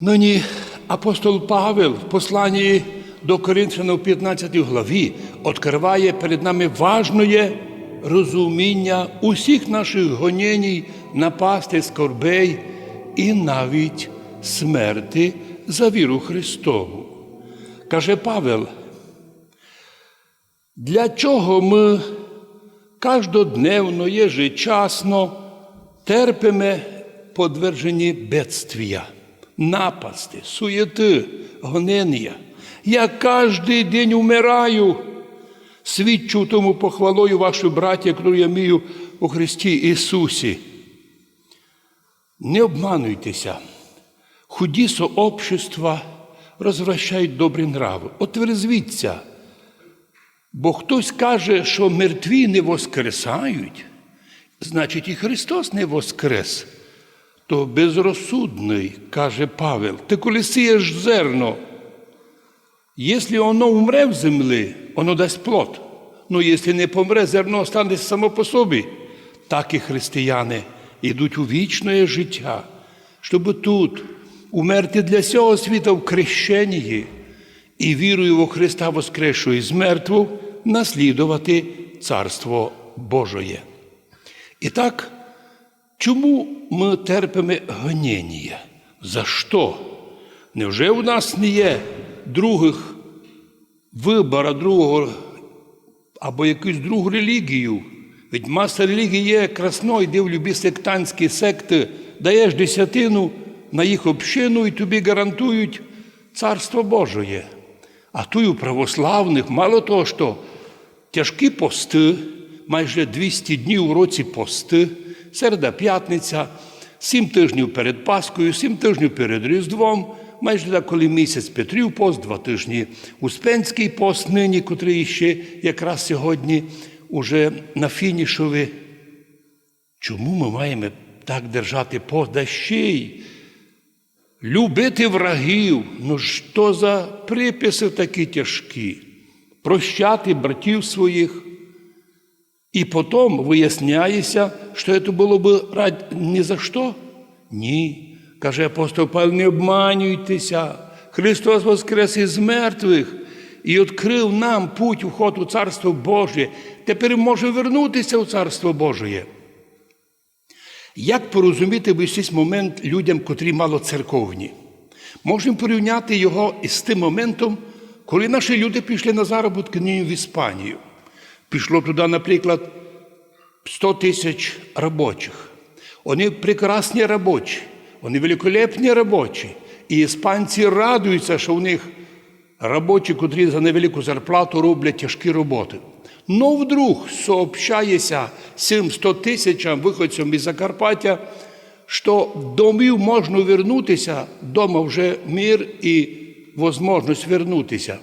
Нині апостол Павел в посланні до Коринфян в 15 главі відкриває перед нами важне розуміння усіх наших гонєній, напасти, скорбей і навіть смерти за віру Христову. Каже Павел, для чого ми каждодневно, ежечасно терпимо подвержені бедствия, напасти, суєти, гонення. Я кожен день умираю, свідчу тому похвалою вашу братія, яку я мію у Христі Ісусі. Не обмануйтеся, худі сообщества розвращають добрі нрави. Отверзвіться. Бо хтось каже, що мертві не воскресають, значить і Христос не воскрес. То безрозсудний, каже Павел, ти коли сієш зерно, якщо воно умре в землі, воно дасть плод. Ну, якщо не помре, зерно останеться само по собі. Так і християни йдуть у вічне життя, щоб тут умерти для цього світа в крещенні і вірою во Христа воскресшого із мертву наслідувати Царство Божоє. І так, чому ми терпимо гоніння? За що? Невже у нас не є других вибора, другого або якусь другу релігію? Ведь маса релігій є красно, йди в любі сектантські секти, даєш десятину на їх общину і тобі гарантують Царство Божоє. А тут у православних, мало того, що тяжкі пости, майже 200 днів у році пости, середа п'ятниця, сім тижнів перед Паскою, сім тижнів перед Різдвом, майже коли місяць Петрів пост, два тижні Успенський пост нині, котрий ще якраз сьогодні уже на фінішові. Чому ми маємо так держати пост? Да ще й Любити врагів, ну що за приписи такі тяжкі? Прощати братів своїх. І потім виясняється, що це було б ради ні за що? Ні. Каже апостол Павел, не обманюйтеся. Христос воскрес із мертвих і відкрив нам путь вход у Царство Боже. Тепер може вернутися у Царство Божє. Як порозуміти в момент людям, котрі мало церковні? Можемо порівняти його із тим моментом, коли наші люди пішли на заробітки в Іспанію. Пішло туди, наприклад, 100 тисяч робочих. Вони прекрасні робочі, вони великолепні робочі. І іспанці радуються, що у них робочі, котрі за невелику зарплату роблять тяжкі роботи. Но вдруг сообщається цим 100 тисячам виходцям із Закарпаття, що домів можна вернутися, дома вже мир і можливість вернутися.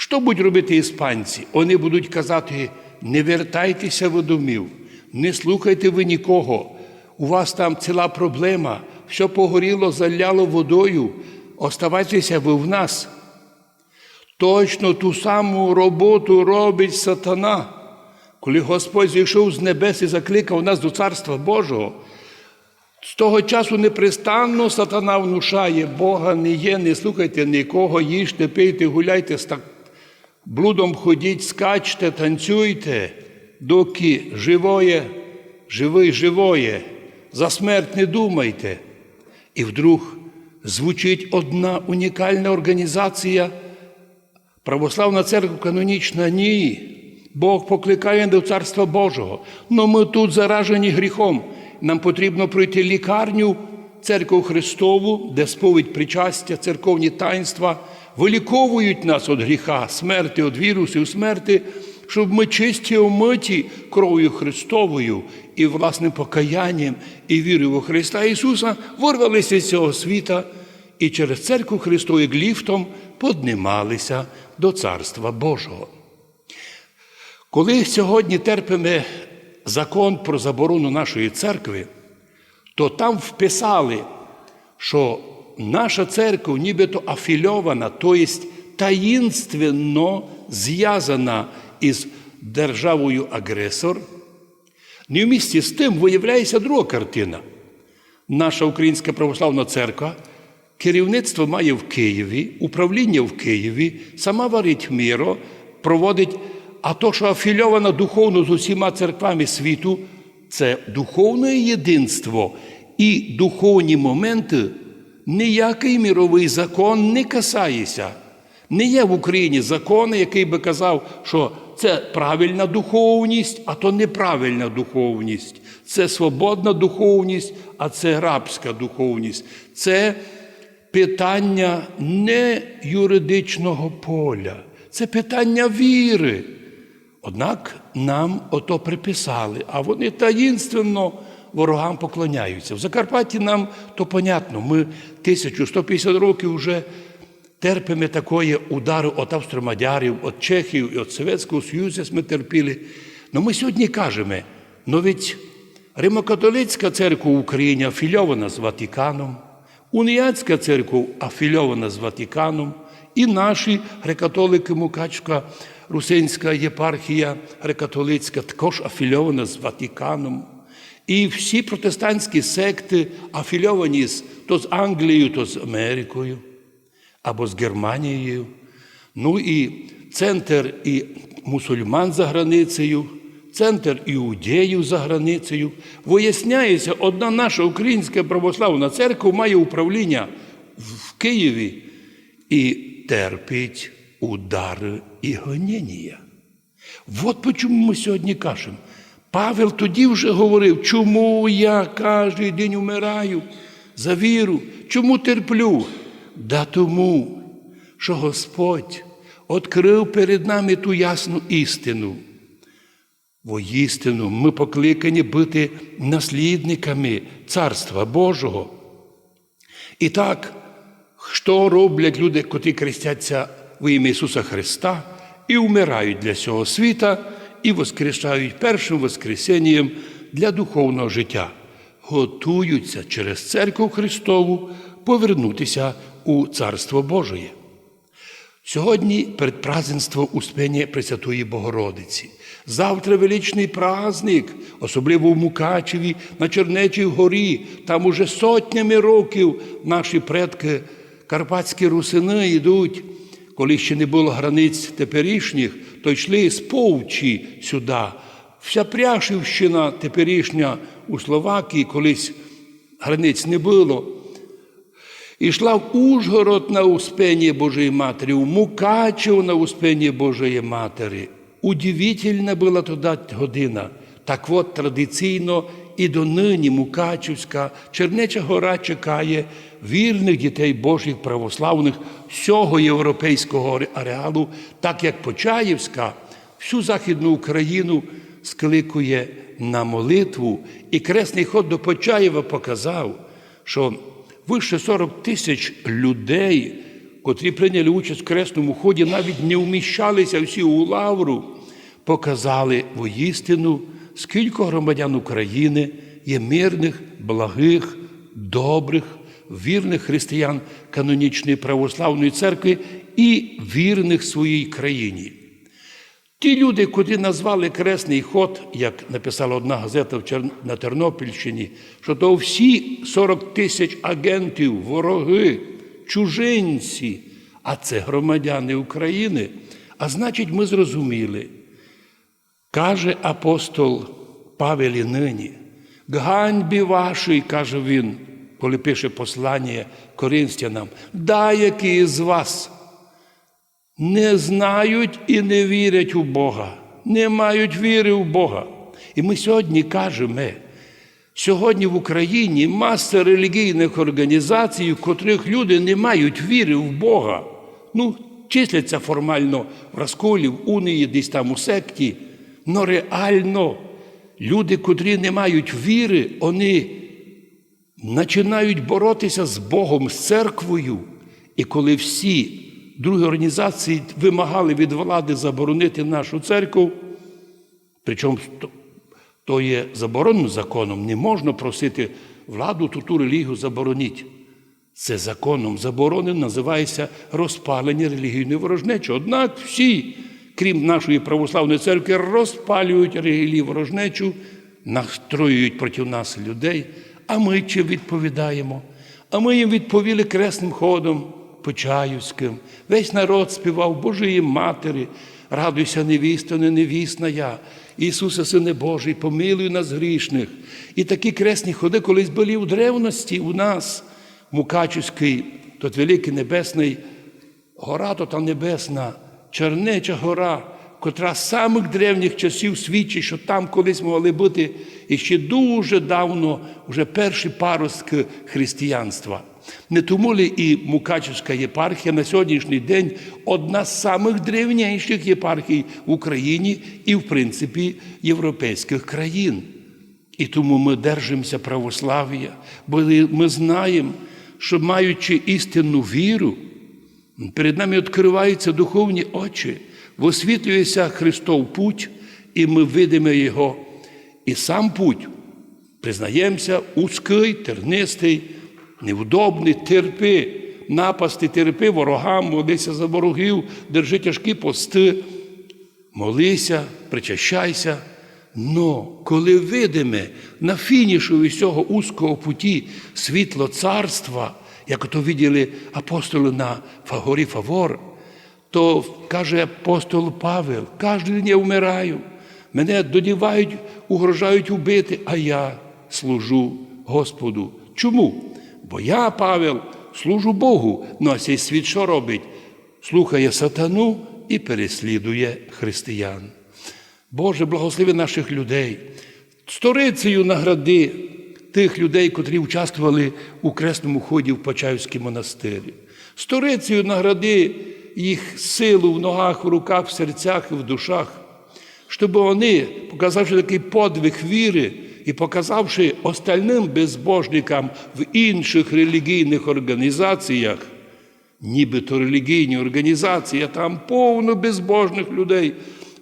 Що будуть робити іспанці? Вони будуть казати: не вертайтеся в домів, не слухайте ви нікого. У вас там ціла проблема, все погоріло, заляло водою. Оставайтеся ви в нас. Точно ту саму роботу робить сатана, коли Господь зійшов з небес і закликав нас до Царства Божого. З того часу непрестанно сатана внушає, Бога не є, не слухайте нікого, їжте, пийте, гуляйте, блудом ходіть, скачте, танцюйте, доки живоє, живий живоє, за смерть не думайте. І вдруг звучить одна унікальна організація. Православна церква канонічна ні. Бог покликає до Царства Божого. Но ми тут заражені гріхом. Нам потрібно пройти лікарню, церкву Христову, де сповідь причастя, церковні таїнства виліковують нас від гріха, смерти, від вірусів, смерти, щоб ми чисті омиті кров'ю Христовою і власним покаянням і вірою у Христа Ісуса вирвалися з цього світа і через церкву Христову як ліфтом поднималися до Царства Божого. Коли сьогодні терпимо закон про заборону нашої церкви, то там вписали, що наша церква нібито афільована, тобто таїнственно зв'язана із державою агресор. Не в місті з тим виявляється друга картина. Наша Українська православна церква керівництво має в Києві, управління в Києві, сама варить міро, проводить. А то, що афільовано духовно з усіма церквами світу, це духовне єдинство і духовні моменти ніякий міровий закон не касається. Не є в Україні закон, який би казав, що це правильна духовність, а то неправильна духовність. Це свободна духовність, а це рабська духовність. Це питання не юридичного поля, це питання віри. Однак нам ото приписали, а вони таїнственно ворогам поклоняються. В Закарпатті нам то понятно, ми 1150 років вже терпимо такої удари від австромадярів, від Чехів і від Совєтського Союзу ми терпіли. Но ми сьогодні кажемо, ну ведь Римокатолицька церква в Україні афільована з Ватиканом, Уніатська церква афільована з Ватиканом, і наші греко-католики Мукачка, Русинська єпархія греко-католицька також афільована з Ватиканом. І всі протестантські секти афільовані то з Англією, то з Америкою або з Германією. Ну і центр і мусульман за границею, центр іудеїв за границею. Виясняється, одна наша українська православна церква має управління в Києві і терпить удари і гоніння. От чому ми сьогодні кажемо. Павел тоді вже говорив, чому я кожен день умираю за віру, чому терплю? Да тому, що Господь відкрив перед нами ту ясну істину. Воістину ми покликані бути наслідниками Царства Божого. І так, що роблять люди, котрі хрестяться в ім'я Ісуса Христа і вмирають для цього світа, і воскрешають першим Воскресенням для духовного життя, готуються через церкву Христову повернутися у Царство Божие. Сьогодні передпраздненство Успення Пресвятої Богородиці. Завтра величний праздник, особливо в Мукачеві, на Чернечій горі. Там уже сотнями років наші предки, карпатські русини йдуть. Коли ще не було границь теперішніх, то йшли з Повчі сюди. Вся Пряшівщина теперішня у Словакії, колись границь не було. Ішла в Ужгород на Успені Божої Матері, в Мукачев на Успені Божої Матері. Удивительна була тоді година. Так от традиційно і донині Мукачівська, Чернеча гора чекає вірних дітей Божих православних всього європейського ареалу, так як Почаївська всю Західну Україну скликує на молитву. І кресний ход до Почаєва показав, що вище 40 тисяч людей, котрі прийняли участь в кресному ході, навіть не вміщалися всі у лавру, показали воїстину, скільки громадян України є мирних, благих, добрих, вірних християн канонічної православної церкви і вірних своїй країні. Ті люди, котрі назвали кресний ход, як написала одна газета на Тернопільщині, що то всі 40 тисяч агентів, вороги, чужинці, а це громадяни України. А значить, ми зрозуміли, каже апостол Павел і нині, ганьбі вашій, каже він, коли пише послання коринстянам, да які з вас не знають і не вірять у Бога, не мають віри в Бога. І ми сьогодні кажемо, сьогодні в Україні маса релігійних організацій, в котрих люди не мають віри в Бога. Ну, числяться формально в розколі, в унії, десь там у секті. Але реально люди, котрі не мають віри, вони починають боротися з Богом, з церквою. І коли всі другі організації вимагали від влади заборонити нашу церкву, причому то є забороненим законом, не можна просити владу ту ту релігію заборонити. Це законом заборонено, називається розпалення релігійної ворожнечі. Однак всі, крім нашої православної церкви, розпалюють релігію ворожнечу, настроюють проти нас людей. А ми чи відповідаємо? А ми їм відповіли кресним ходом Почаївським. Весь народ співав Божої Матері, радуйся, невісто, не невісна я. Ісусе, Сине Божий, помилуй нас грішних. І такі кресні ходи колись були у древності у нас, Мукачівський, тот великий небесний гора, то та небесна, Чернеча гора, котра з самих древніх часів свідчить, що там колись могли бути і ще дуже давно вже перші паростки християнства. Не тому ли і Мукачівська єпархія на сьогоднішній день одна з самих древніших єпархій в Україні і, в принципі, європейських країн. І тому ми держимося православ'я, бо ми знаємо, що маючи істинну віру, перед нами відкриваються духовні очі, висвітлюється Христов путь, і ми видимо Його. І сам путь, признаємося, узкий, тернистий, невдобний, терпи, напасти, терпи ворогам, молися за ворогів, держи тяжкі пости, молися, причащайся. Но коли видиме на фінішу цього узкого путі світло царства, як то виділи апостоли на горі Фавор, то каже апостол Павел, кожен день я вмираю, мене додівають, угрожають убити, а я служу Господу. Чому? Бо я, Павел, служу Богу, ну а цей світ що робить? Слухає сатану і переслідує християн. Боже, благослови наших людей, сторицею награди тих людей, котрі участвували у кресному ході в Почаївській монастирі. Сторицею награди їх силу в ногах, в руках, в серцях і в душах, щоб вони, показавши такий подвиг віри і показавши остальним безбожникам в інших релігійних організаціях, нібито релігійні організації, а там повно безбожних людей,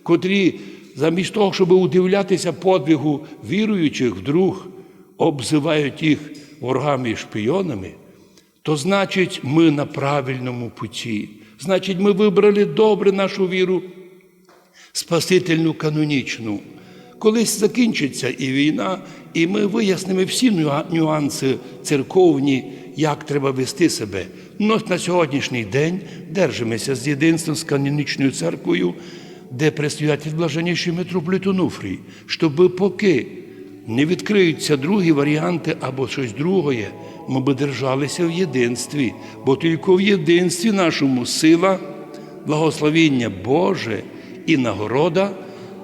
котрі замість того, щоб удивлятися подвигу віруючих вдруг обзивають їх ворогами і шпійонами, то значить, ми на правильному путі. Значить, ми вибрали добре нашу віру, спасительну канонічну. Колись закінчиться і війна, і ми вияснимо всі нюанси церковні, як треба вести себе. Но на сьогоднішній день держимося з єдинством з канонічною церквою, де предстоятель блаженніший митрополит Онуфрій, щоб поки не відкриються другі варіанти або щось друге, ми би держалися в єдинстві, бо тільки в єдинстві нашому сила, благословіння Боже і нагорода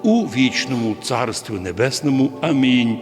у вічному Царстві Небесному. Амінь.